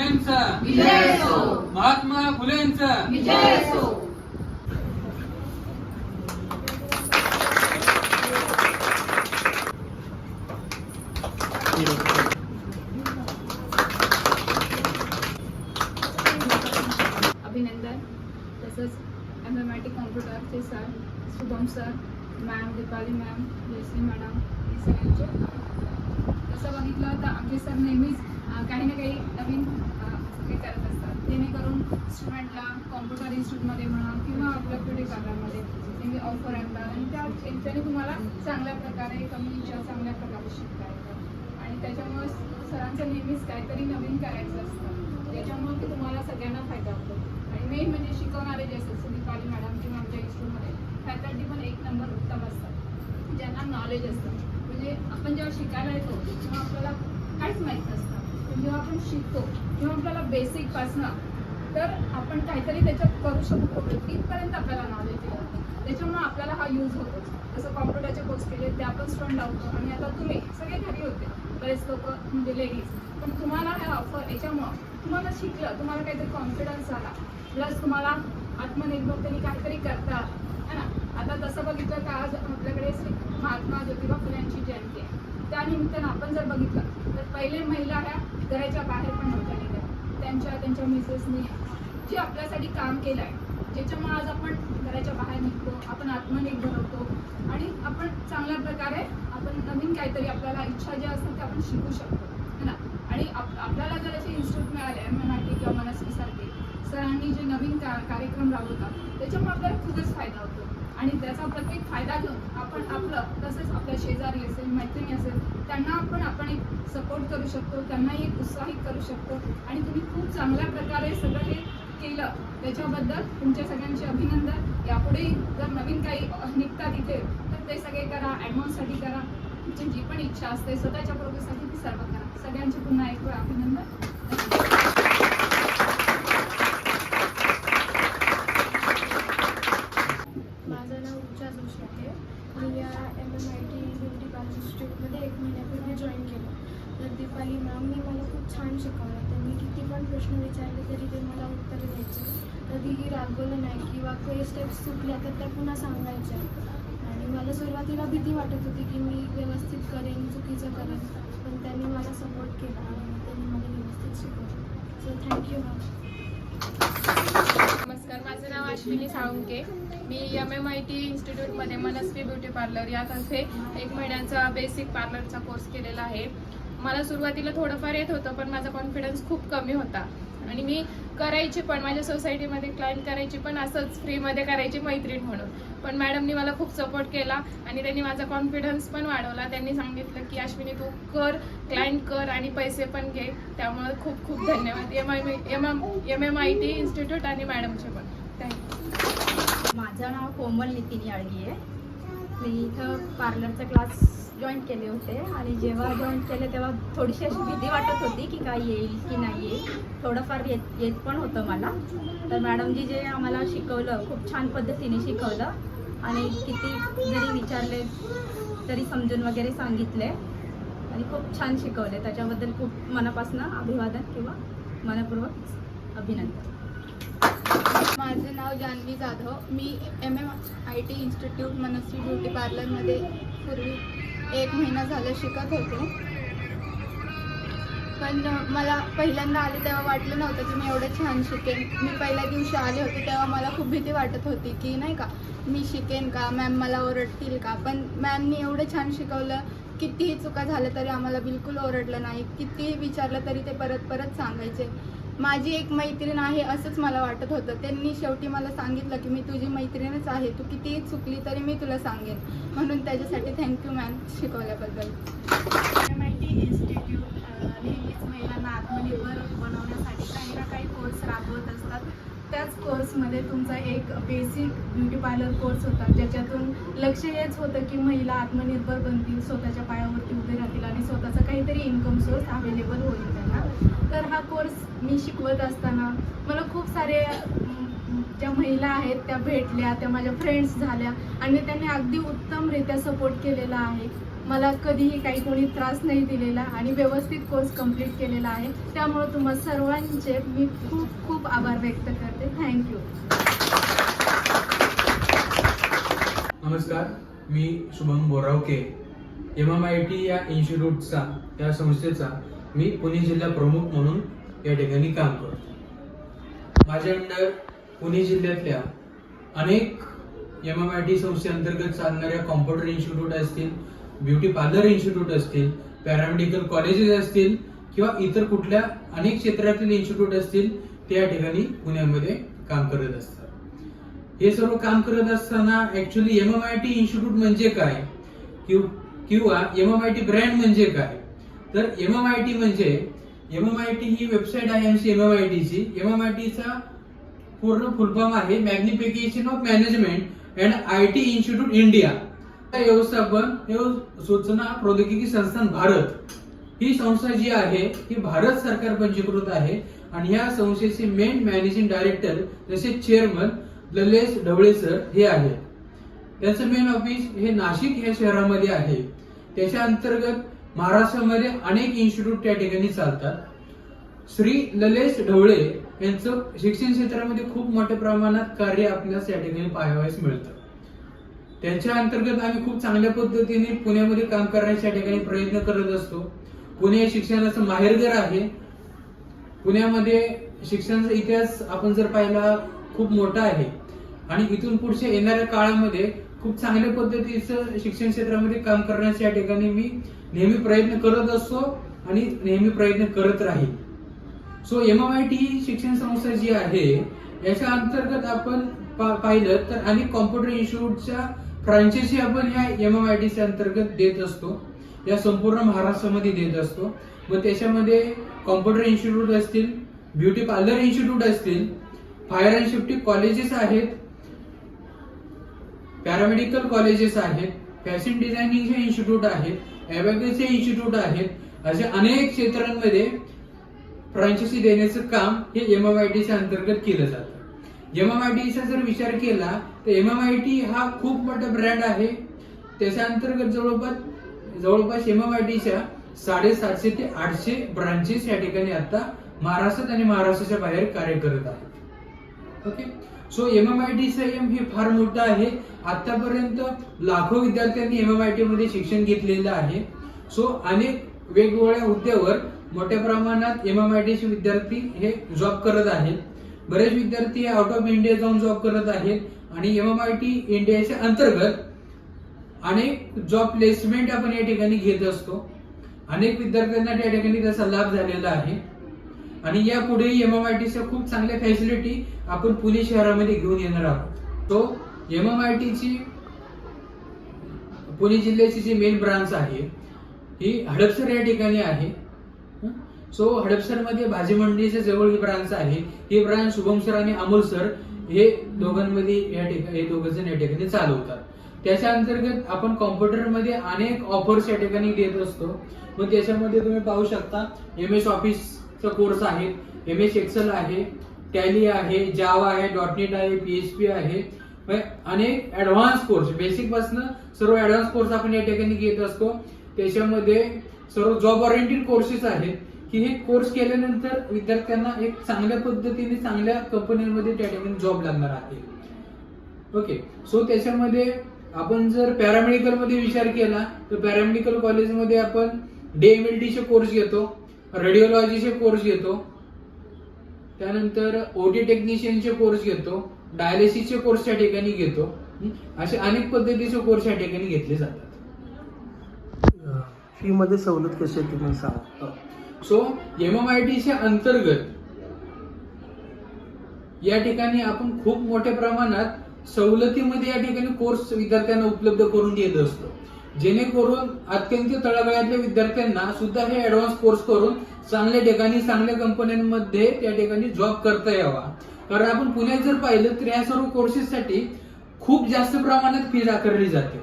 फुलेंचा. विजय असो महात्मा फुलेंचा. विजय असो अभिनंदन. तसंच M M I T कॉम्प्युटरचे sir Shubham sir ma'am Deepali ma'am Jayashree madam हे सगळ्यांचे तसं बघितलं तर आमचे सर नेहमीच अं, काही ना काही नवीन अं, हे करत करून स्टुडंटला कॉम्प्युटर इन्स्टिट्यूटमध्ये म्हणा किंवा आपल्या ब्युटी कार्यामध्ये त्यांनी ऑफर आणतात. आणि त्या त्यांनी तुम्हाला चांगल्या प्रकारे कम्युनिटीच्या चांगल्या प्रकारे शिकता येतात आणि त्याच्यामुळे सरांचं नेहमीच काहीतरी नवीन करायचं असतं. त्याच्यामुळे ते तुम्हाला सगळ्यांना फायदा होतो. आणि मेन म्हणजे शिकवणारे जे असतात सुदीपाली मॅडम किंवा आमच्या इन्स्टिट्यूटमध्ये फॅकल्टी पण एक नंबर उत्तम असतात. ज्यांना नॉलेज असतं. म्हणजे आपण जेव्हा शिकायला येतो तेव्हा आपल्याला काहीच माहीत नसतं. पण जेव्हा आपण शिकतो तेव्हा आपल्याला बेसिकपासनं तर आपण काहीतरी त्याच्यात करू शकतो तिथपर्यंत आपल्याला नॉलेज येतं. त्याच्यामुळे आपल्याला हा यूज होतो. जसं कॉम्प्युटरचे कोर्स केले ते आपण स्टंट लावतो आणि आता तुम्ही सगळे घरी होते. बरेच लोक म्हणजे लेडीज पण तुम्हाला ह्या ऑफर याच्यामुळं तुम्हाला शिकलं तुम्हाला काहीतरी कॉन्फिडन्स आला प्लस तुम्हाला आत्मनिर्भरतेने काहीतरी करता है ना? आता तसं बघितलं तर आज आपल्याकडे श्री महात्मा ज्योतिबा फुले यांची जयंती आहे. त्यानिमित्तानं आपण जर बघितलं तर पहिले महिला ह्या घराच्या बाहेर पण नव्हत्या निघत. त्यांच्या त्यांच्या मिसेसनी जे आपल्यासाठी काम केलं आहे ज्याच्यामुळे आज आपण घराच्या बाहेर निघतो आपण आत्मनिर्भर होतो आणि आपण चांगल्या प्रकारे आपण नवीन काहीतरी आपल्याला इच्छा ज्या असतात त्या आपण शिकू शकतो है ना? आणि आप आपल्याला जर असे इन्स्टिट्यूट मिळाले एम एन आर टी किंवा मनस्वीसारखे सरांनी जे नवीन का कार्यक्रम राबवतात त्याच्यामुळे आपल्याला खूपच फायदा होतो. आणि त्याचा प्रत्येक फायदा घेऊन आपण आपलं तसंच आपल्या शेजारी असेल मैत्रिणी असेल त्यांना आपण आपण एक सपोर्ट करू शकतो त्यांनाही एक उत्साहित करू शकतो. आणि तुम्ही खूप चांगल्या प्रकारे सगळं हे केलं. त्याच्याबद्दल तुमच्या सगळ्यांचे अभिनंदन. यापुढे जर नवीन काही निघतात इथे तर ते सगळे करा ॲडव्हान्ससाठी करा. तुमची जी पण इच्छा असते स्वतःच्या प्रोग्रेससाठी ती सर्व करा. सगळ्यांचे पुन्हा एक अभिनंदन माझं नाव उच्चा जोशी आहे मी या M M I T beauty parlour इन्स्टिट्यूटमध्ये एक महिन्यापूर्वी जॉईन केलं तर दीपाली मॅमनी मला खूप छान शिकवलं त्यांनी किती पण प्रश्न विचारले तरी ते मला उत्तर द्यायचे कधीही रागवलं नाही किंवा काही स्टेप्स तर त्या पुन्हा सांगायच्या. आणि मला सुरुवातीला भीती वाटत होती की मी व्यवस्थित करेन चुकीचं करेन. पण त्यांनी मला सपोर्ट केला आणि त्यांनी मला व्यवस्थित शिकवलं. सो थँक्यू मॅम नमस्कार माझं नाव अश्विनी साळुंके. मी एम एम आय टी इन्स्टिट्यूटमध्ये मनस्वी ब्युटी पार्लर यातर्फे एक महिन्याचा बेसिक पार्लरचा कोर्स केलेला आहे. मला सुरुवातीला थोडंफार येत होतं पण माझा कॉन्फिडन्स खूप कमी होता. आणि मी करायची पण माझ्या सोसायटीमध्ये क्लायंट करायची पण असंच फ्रीमध्ये करायची मैत्रीण म्हणून. पण मॅडमनी मला खूप सपोर्ट केला आणि त्यांनी माझा कॉन्फिडन्स पण वाढवला. त्यांनी सांगितलं की अश्विनी तू कर क्लाइंट कर आणि पैसे पण घे. त्यामुळे खूप खूप धन्यवाद. M I M M M M I T institute आणि मॅडमचे पण. थँक्यू माझं नाव कोमल नितीन याळगी आहे. मी इथं पार्लरचा क्लास जॉईन केले होते. आणि जेव्हा जॉईन केले तेव्हा थोडीशी अशी भीती वाटत होती की काय येईल की नाही येईल. थोडंफार येत येत पण होतं मला. तर मॅडमजी जे आम्हाला शिकवलं खूप छान पद्धतीने शिकवलं. आणि किती जरी विचारले तरी समजून वगैरे सांगितले. आणि खूप छान शिकवले. त्याच्याबद्दल खूप मनापासून अभिवादन किंवा मनपूर्वक अभिनंदन. माझं नाव जान्हवी जाधव. मी M M I T institute Manaswi beauty पार्लरमध्ये पूर्वी एक महिना झालं शिकत होते. पण मला पहिल्यांदा आले तेव्हा वाटलं नव्हतं की मी एवढं छान शिकेन. मी पहिल्या दिवशी आले होते तेव्हा मला खूप भीती वाटत होती की नाही का मी शिकेन का? मॅम मला ओरडतील का? पण मॅमनी एवढं छान शिकवलं कितीही चुका झाल्या तरी आम्हाला बिलकुल ओरडलं नाही. कितीही विचारलं तरी ते परत परत सांगायचे. माझी एक मैत्रीण आहे असंच मला वाटत होतं. त्यांनी शेवटी मला सांगितलं की मी तुझी मैत्रीणच आहे. तू कितीही चुकली तरी मी तुला सांगेन. म्हणून त्याच्यासाठी थँक्यू मॅम शिकवल्याबद्दल. एम आय टी इन्स्टिट्यूट नेहमीच महिलांना आत्मनिर्भर बनवण्यासाठी काही ना काही कोर्स राबवत असतात. त्याच कोर्समध्ये तुमचा एक बेसिक ब्युटी पार्लर कोर्स होता. ज्याच्यातून लक्ष हेच होतं की महिला आत्मनिर्भर बनतील स्वतःच्या पायावरती उभे राहतील आणि स्वतःचा काहीतरी इन्कम सोर्स अवेलेबल होईल त्यांना. तर हा कोर्स मी शिकवत असताना मला खूप सारे ज्या महिला आहेत त्या भेटल्या त्या माझ्या फ्रेंड्स झाल्या आणि त्यांनी अगदी उत्तमरित्या सपोर्ट केलेला आहे. मला कधीही काही कोणी त्रास नाही दिलेला आणि व्यवस्थित कोर्स कंप्लीट केलेला आहे. त्यामुळे तुम्हा सर्वांचे मी खूप खूप आभार व्यक्त करते. थँक्यू नमस्कार मी Shubham Borawake. M M I T या इन्स्टिट्यूटचा या संस्थेचा मी पुणे जिल्हा प्रमुख म्हणून या ठिकाणी काम करतो. माझ्या अंडर पुणे जिल्ह्यातल्या अनेक एम एम आय टी संस्थेअंतर्गत चालणाऱ्या कॉम्प्युटर इन्स्टिट्यूट असतील ब्युटी पार्लर इन्स्टिट्यूट असतील पॅरामेडिकल कॉलेजेस असतील किंवा इतर कुठल्या अनेक क्षेत्रातील इन्स्टिट्यूट असतील ते या ठिकाणी पुण्यामध्ये काम करत असतात. हे सर्व काम करत असताना actually M M I T institute म्हणजे काय? किंवा M M I T brand म्हणजे काय? तर एम एम आय टी म्हणजे एम एम आय टी ही वेबसाईट आहे आमची M M I M M I पूर्ण फुलफॉर्म आहे magnification of management and I T institute India व्यवस्थापन सूचना प्रौद्योगिकी संस्थान भारत. ही संस्था जी आहे ही भारत सरकार पंजीकृत आहे आणि या संस्थेचे मेन मॅनेजिंग डायरेक्टर तसेच चेअरमन ललेश ढवळे सर हे आहे त्यांचं मेन ऑफिस हे नाशिक या शहरामध्ये आहे. त्याच्या अंतर्गत महाराष्ट्रामध्ये अनेक इन्स्टिट्यूट त्या ठिकाणी चालतात. श्री ललेश ढवळे यांचं शिक्षण क्षेत्रामध्ये खूप मोठ्या प्रमाणात कार्य आपल्याला या ठिकाणी पाहावयास मिळतं. त्यांच्या अंतर्गत आम्ही खूप चांगल्या पद्धतीने पुण्यामध्ये काम करण्याच्या ठिकाणी प्रयत्न करत असतो. पुणे हे शिक्षणाचं माहेरघर आहे पुण्यामध्ये शिक्षणाचा इतिहास आपण जर पाहिला खूप मोठा आहे. आणि इथून पुढच्या येणाऱ्या काळामध्ये खूप चांगल्या पद्धतीचं शिक्षण क्षेत्रामध्ये काम करण्याच्या या ठिकाणी मी नेहमी प्रयत्न करत असतो आणि नेहमी प्रयत्न करत राहील. So M M I T शिक्षण संस्था जी आहे याच्या अंतर्गत आपण पाहिलं तर अनेक कॉम्प्युटर इन्स्टिट्यूटच्या फ्रँचायझी आपण ह्या एम एम आय टीच्या अंतर्गत देत असतो. या संपूर्ण महाराष्ट्रामध्ये देत असतो. मग त्याच्यामध्ये कॉम्प्युटर इन्स्टिट्यूट असतील ब्युटी पार्लर इन्स्टिट्यूट असतील फायर अँड सेफ्टी कॉलेजेस आहेत पॅरामेडिकल कॉलेजेस आहेत फॅशन डिझायनिंगचे इन्स्टिट्यूट आहेत ॲबॅकसचे इन्स्टिट्यूट आहेत. असे अनेक क्षेत्रांमध्ये फ्रँचायसी देण्याचं काम हे एम एम आय टीच्या अंतर्गत केलं जातं. एम एम आय टीचा जर विचार केला तर एम एम आय टी हा खूप मोठा ब्रँड आहे. त्याच्या अंतर्गत जवळपास जवळपास एम एम आय टीच्या साडेसातशे ते आठशे ब्रांचेस या ठिकाणी आता महाराष्ट्रात आणि महाराष्ट्राच्या बाहेर कार्य करत आहेत. ओके सो एम एम आय टीचं एम हे फार मोठं आहे. आतापर्यंत लाखो विद्यार्थ्यांनी एम एम आय टी मध्ये शिक्षण घेतलेलं आहे. सो अनेक वेगवेगळ्या हुद्द्यावर मोठ्या प्रमाणात एम एम आय टीचे विद्यार्थी हे जॉब करत आहेत. बरेच विद्यार्थी आउट ऑफ इंडिया जाऊन जॉब करत आहेत आणि एम एम आय टी इंडियाच्या अंतर्गत अनेक जॉब प्लेसमेंट आपण या ठिकाणी घेत असतो. अनेक विद्यार्थ्यांना त्या ठिकाणी त्याचा लाभ झालेला आहे. आणि यापुढे एम एम आय टीच्या खूप चांगल्या फॅसिलिटी आपण पुणे शहरामध्ये घेऊन येणार आहोत. तो एम एम आय टीची पुणे जिल्ह्याची जी मेन ब्रांच आहे ही हडपसर या ठिकाणी आहे. सो हडपसरमध्ये भाजी मंडईच्या जवळ ही ब्रांच आहे. ही ब्रांच शुभम सर आणि अमोल सर हे दोघांमध्ये या ठिकाणी हे दोघ जण या ठिकाणी चालवतात. त्याच्या अंतर्गत आपण कॉम्प्युटरमध्ये अनेक ऑफर्स या ठिकाणी देत असतो. मग त्याच्यामध्ये तुम्ही पाहू शकता एम एस ऑफिस चा कोर्स आहे. एम एस एक्सेल आहे टॅली आहे जावा आहे डॉटनेट आहे पी एच पी आहे. अनेक ऍडव्हान्स कोर्स बेसिकपासून सर्व ऍडव्हान्स कोर्स आपण या ठिकाणी घेत असतो. त्याच्यामध्ये सर्व जॉब ओरिएंटेड कोर्सेस आहेत. की हे कोर्स केल्यानंतर विद्यार्थ्यांना एक चांगल्या पद्धतीने चांगल्या कंपन्यांमध्ये त्या ठिकाणी जॉब लागणार आहे. ओके सो त्याच्यामध्ये आपण जर पॅरामेडिकलमध्ये विचार केला तर पॅरामेडिकल कॉलेजमध्ये आपण डीएमएलटी चे कोर्स घेतो. रेडिओलॉजीचे कोर्स घेतो. त्यानंतर ओटी टेक्निशियनचे कोर्स घेतो. डायलिसिसचे कोर्स त्या ठिकाणी घेतो. हं? असे अनेक पद्धतीचे कोर्स या ठिकाणी घेतले जातात. फी मध्ये सवलत कशी आहे तुम्ही सांगा. सो एम एम आय टीच्या अंतर्गत या ठिकाणी आपण खूप मोठ्या प्रमाणात सवलतीमध्ये या ठिकाणी कोर्स विद्यार्थ्यांना उपलब्ध करून देत असतो. जेणेकरून अत्यंत तळागाळातल्या विद्यार्थ्यांना सुद्धा हे ऍडव्हान्स कोर्स करून चांगल्या ठिकाणी चांगल्या कंपन्यांमध्ये त्या ठिकाणी जॉब करता यावा. कारण आपण पुण्यात जर पाहिलं तर या सर्व कोर्सेससाठी खूप जास्त प्रमाणात फीज आकारली जाते.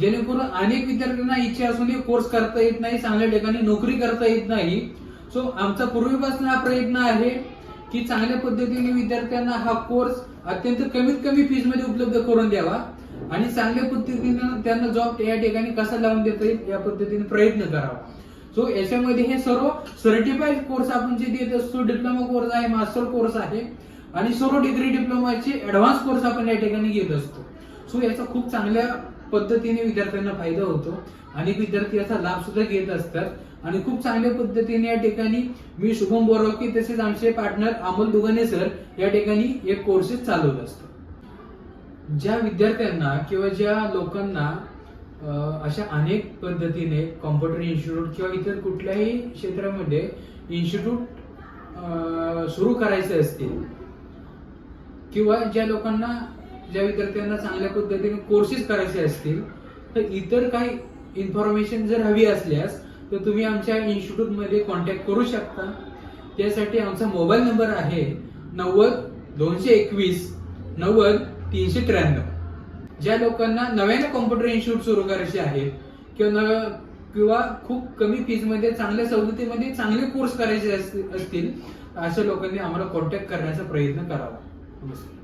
जेणेकरून अनेक विद्यार्थ्यांना इच्छा असूनही कोर्स करता येत नाही चांगल्या ठिकाणी नोकरी करता येत नाही. सो आमचा पूर्वीपासून हा प्रयत्न आहे की चांगल्या पद्धतीने विद्यार्थ्यांना हा कोर्स अत्यंत कमीत कमी फीजमध्ये उपलब्ध करून द्यावा. आणि चांगल्या पद्धतीनं त्यांना जॉब या ठिकाणी कसा लावून देता येईल या पद्धतीने प्रयत्न करावा. सो याच्यामध्ये हे सर्व सर्टिफाईड कोर्स आपण जे देत असतो डिप्लोमा कोर्स आहे मास्टर कोर्स आहे आणि सर्व डिग्री डिप्लोमाचे ऍडव्हान्स कोर्स आपण या ठिकाणी घेत असतो. सो याचा खूप चांगल्या पद्धतीने विद्यार्थ्यांना फायदा होतो. आणि विद्यार्थी याचा लाभ सुद्धा घेत असतात. आणि खूप चांगल्या पद्धतीने या ठिकाणी मी शुभम बोरवकी तसेच आमचे पार्टनर अमोल दुगाने सर या ठिकाणी एक कोर्सेस चालवत असतो ज्या विद्यार्थ्यांना किंवा ज्या लोकांना अशा अनेक पद्धतीने कॉम्प्युटर इन्स्टिट्यूट किंवा इतर कुठल्याही क्षेत्रामध्ये इन्स्टिट्यूट सुरू करायचे असतील किंवा ज्या लोकांना ज्या विद्यार्थ्यांना चांगल्या पद्धतीने कोर्सेस करायचे असतील तर इतर काही इन्फॉर्मेशन जर हवी असल्यास तर तुम्ही आमच्या इन्स्टिट्यूटमध्ये कॉन्टॅक्ट करू शकता. त्यासाठी आमचा मोबाईल नंबर आहे नव्वद दोनशे एकवीस नव्वद तीनशे त्र्याण्णव. ज्या लोकांना नव्याने कॉम्प्युटर इन्स्टिट्यूट सुरू करायचे आहेत किंवा किंवा खूप कमी फीजमध्ये चांगल्या सवलतीमध्ये चांगले कोर्स करायचे असतील अशा लोकांनी आम्हाला कॉन्टॅक्ट करण्याचा प्रयत्न करावा. नमस्कार.